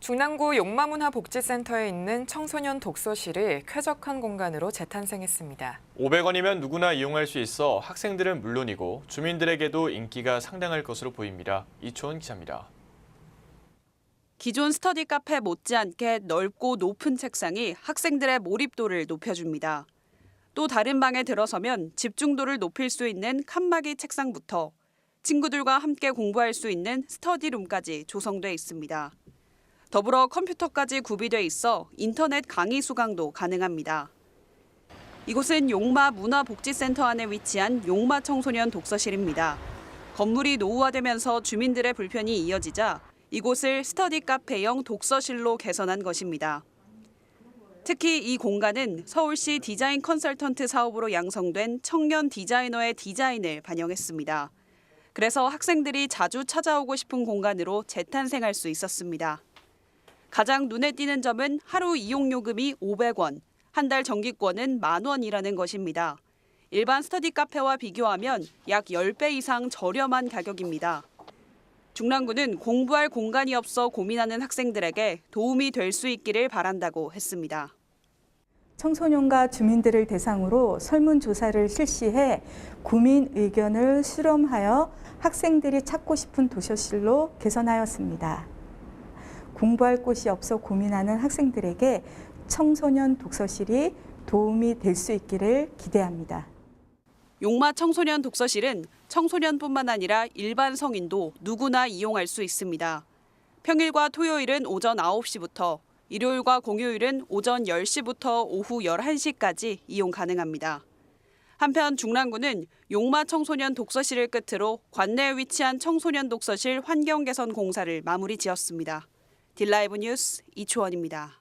중랑구 용마문화복지센터에 있는 청소년 독서실이 쾌적한 공간으로 재탄생했습니다. 500원이면 누구나 이용할 수 있어 학생들은 물론이고 주민들에게도 인기가 상당할 것으로 보입니다. 이초은 기자입니다. 기존 스터디 카페 못지않게 넓고 높은 책상이 학생들의 몰입도를 높여줍니다. 또 다른 방에 들어서면 집중도를 높일 수 있는 칸막이 책상부터 친구들과 함께 공부할 수 있는 스터디룸까지 조성돼 있습니다. 더불어 컴퓨터까지 구비돼 있어 인터넷 강의 수강도 가능합니다. 이곳은 용마 문화복지센터 안에 위치한 용마 청소년 독서실입니다. 건물이 노후화되면서 주민들의 불편이 이어지자 이곳을 스터디 카페형 독서실로 개선한 것입니다. 특히 이 공간은 서울시 디자인 컨설턴트 사업으로 양성된 청년 디자이너의 디자인을 반영했습니다. 그래서 학생들이 자주 찾아오고 싶은 공간으로 재탄생할 수 있었습니다. 가장 눈에 띄는 점은 하루 이용 요금이 500원, 한 달 정기권은 만 원이라는 것입니다. 일반 스터디 카페와 비교하면 약 10배 이상 저렴한 가격입니다. 중랑구는 공부할 공간이 없어 고민하는 학생들에게 도움이 될 수 있기를 바란다고 했습니다. 청소년과 주민들을 대상으로 설문조사를 실시해 구민 의견을 수렴하여 학생들이 찾고 싶은 도서실로 개선하였습니다. 공부할 곳이 없어 고민하는 학생들에게 청소년 독서실이 도움이 될 수 있기를 기대합니다. 용마 청소년 독서실은 청소년뿐만 아니라 일반 성인도 누구나 이용할 수 있습니다. 평일과 토요일은 오전 9시부터, 일요일과 공휴일은 오전 10시부터 오후 11시까지 이용 가능합니다. 한편 중랑구는 용마 청소년 독서실을 끝으로 관내에 위치한 청소년 독서실 환경 개선 공사를 마무리 지었습니다. 딜라이브 뉴스 이초원입니다.